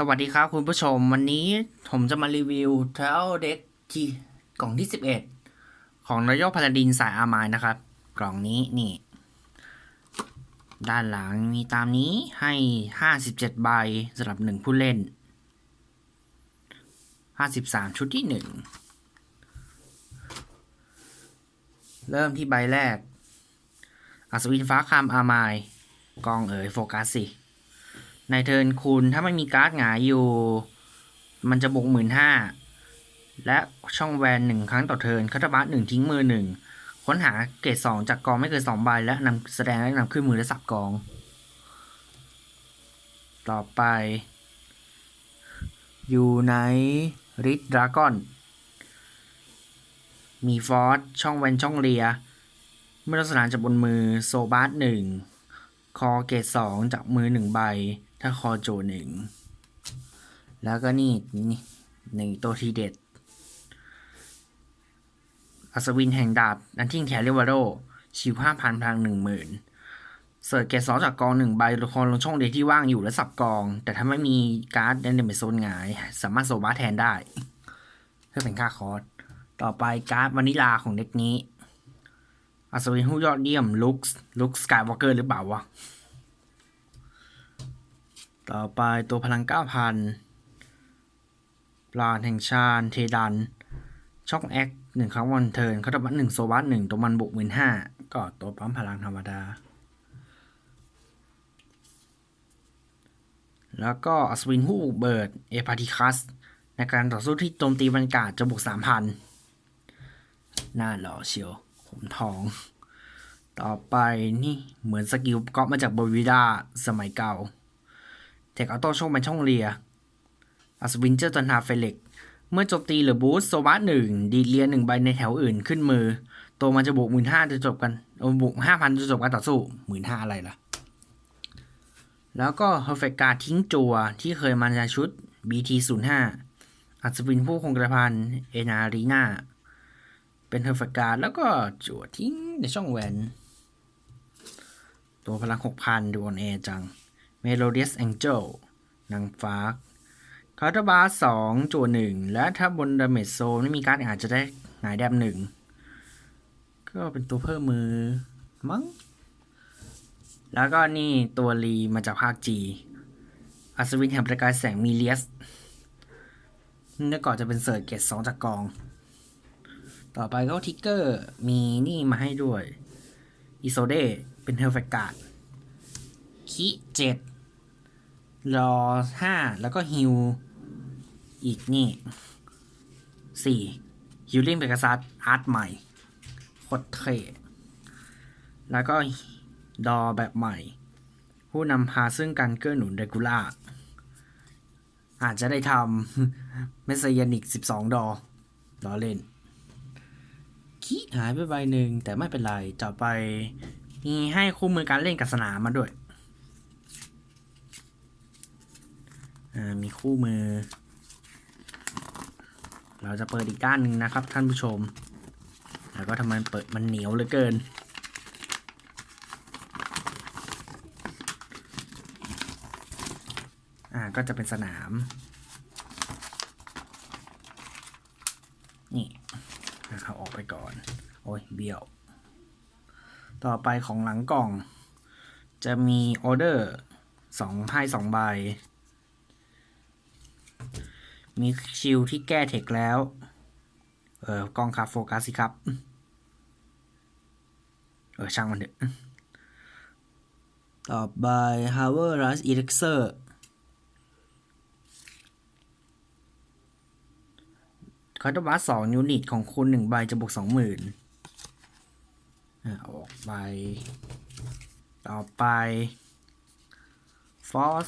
สวัสดีครับคุณผู้ชม วันนี้ผมจะมารีวิว t r a l Deck ที่กล่องที่ 11 ของ Royal Paladin สายอาร์มายนะครับ กล่องนี้นี่ ด้านหลังมีตามนี้ให้ 57 ใบสำหรับ 1 ผู้เล่น 53 ชุดที่ 1 เริ่มที่ใบแรกอัศวินฟ้าคามอาร์มายกองเอ๋ยโฟกัสสิ ในเทิร์นคุณถ้าไม่มีการ์ดหงายอยู่ มันจะบวกหมื่นห้าและช่องแวนหนึ่งครั้งต่อเทิร์นคัตบัตหนึ่งทิ้งมือหนึ่งค้นหาเกรดสองจากกองไม่เกินสองใบและนำแสดงและนำขึ้นมือและสับกอง ต่อไปอยู่ในริดดราก้อน มีฟอสช่องแวนช่องเรีย เมื่อลักษณะจากบนมือโซบาร์หนึ่ง คอเกตสองจากมือหนึ่งใบ ถ้าคอโจหนึ่ง แล้วก็นี่นี่หนึ่งตัวทีเด็ด อัศวินแห่งดาบ นันทิงแคริวาโรชิวห้าพันพลังหนึ่งหมื่นเสิร์ชเกตสองจากกองหนึ่งใบละครลงช่องเดียที่ว่างอยู่และสับกอง แต่ถ้าไม่มีการ์ดในเดมโซนหงาย สามารถโซบ้าแทนได้ เพื่อเป็นค่าคอร์สต่อไปการ์ดวานิลาของเด็กนี้ อัศวินผู้ยอดเยี่ยมลุคลุคสกายวอล์กเกอร์หรือเปล่าวะ ต่อไปตัวพลังเก้าพันปลาแห่งชาญเทดัน ช่องแอคหนึ่งครั้งวันเทิร์นเขาทำบัตหนึ่งโซบัสหนึ่งตัวมันบุกหมื่นห้าก็ตัวปั๊มพลังธรรมดา แล้วก็อัศวินผู้บุกเบิดเอพาติคัส ในการต่อสู้ที่โจมตีบรรยากาศจะบวกสามพันน่าหล่อเชียว ผมทอง ต่อไปนี่เหมือนสกิลก๊อปมาจากบวิดาสมัยเก่า เทคออโต้ช่องเป็นช่องเรียอัศวินเจอร์ตันฮาเฟล็กเมื่อโจมตีหรือบูสโซบัสหนึ่งดีเลียหนึ่งใบในแถวอื่นขึ้นมือ ตัวมันจะบวกหมื่นห้าจะจบกันบวกห้าพันจะจบการต่อสู้หมื่นห้าอะไรล่ะ แล้วก็เฮอร์เฟกการทิ้งจัวที่เคยมาในชุด BT 0 5 อัศวินผู้คงกระพันเอนารีนา เป็นเฮอร์ฟการแล้วก็จัวทิ้งในช่องแหวน ตัวพลังหกพันดูออนแอร์จัง Melodious Angel นางฟ้าคาร์บาสองจั่วหนึ่งและถ้าบนดาเมจโซนไม่มีการอาจจะได้หงายแดมหนึ่งก็เป็นตัวเพิ่มมือมั้ง แล้วก็นี่ตัวรีมาจากภาคจีอัศวินแห่งประกายแสงมีเลียสนี่ก่อนจะเป็นเสิร์ชเกตสองจากกอง ต่อไปก็ทิกเกอร์มีนี่มาให้ด้วยอิโซเดเป็นเฮลเฟกาดคิเจ็ดรอห้าแล้วก็ฮิวอีกนี่สี่ฮิลลิ่งเบกซัสอาร์ตใหม่โคตรเท่แล้วก็ดอแบบใหม่ ผู้นำพาซึ่งการเกื้อหนุนเรกูล่าอาจจะได้ทำเมสยานิกสิบสองดอรอเล่น หายไปใบหนึ่งแต่ไม่เป็นไรต่อไป มีให้คู่มือการเล่นกับสนามมาด้วยมีคู่มือ เราจะเปิดอีกด้านหนึ่งนะครับท่านผู้ชม แล้วก็ทำไมเปิดมันเหนียวเหลือเกิน อ่าก็จะเป็นสนาม นี่ เอาออกไปก่อน โอ้ยเบี้ยว ต่อไปของหลังกล่อง จะมีออเดอร์สองไพ่สองใบ มีชิลที่แก้เทคแล้ว เออกล้องคาโฟกัสสิครับ เออช่างมันเถอะต่อไป h o w e r Rush Elixir คาร์ดบัสสองยูนิตของคุณหนึ่งใบจะบวกสองหมื่นออกไป ต่อไปฟอส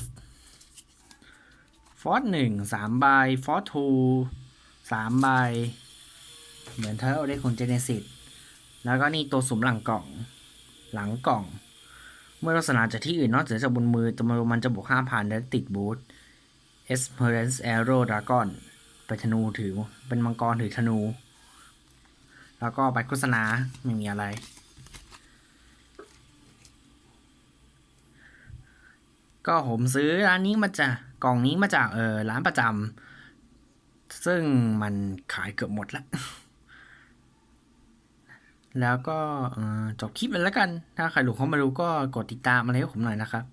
ฟอสหนึ่งสามใบฟอสทูสามใบ เหมือนเทอร์ได้คนเจเนซิสแล้วก็นี่ตัวสุมหลังกล่อง หลังกล่อง เมื่อลักษณะจากที่อื่นนอกจากบนมือตัวมันจะบวกห้าพันและติดบูท Esperance Arrow Dragon ไปธนูถือ เป็นมังกรถือธนู แล้วก็ไปโฆษณาไม่มีอะไร ก็ผมซื้อร้านนี้มาจากกล่องนี้มาจากเออร้านประจำซึ่งมันขายเกือบหมดแล้วแล้วก็จบคลิปไปแล้วกัน ถ้าใครหลุดเข้ามาดูก็กดติดตามอะไรให้ผมหน่อยนะครับ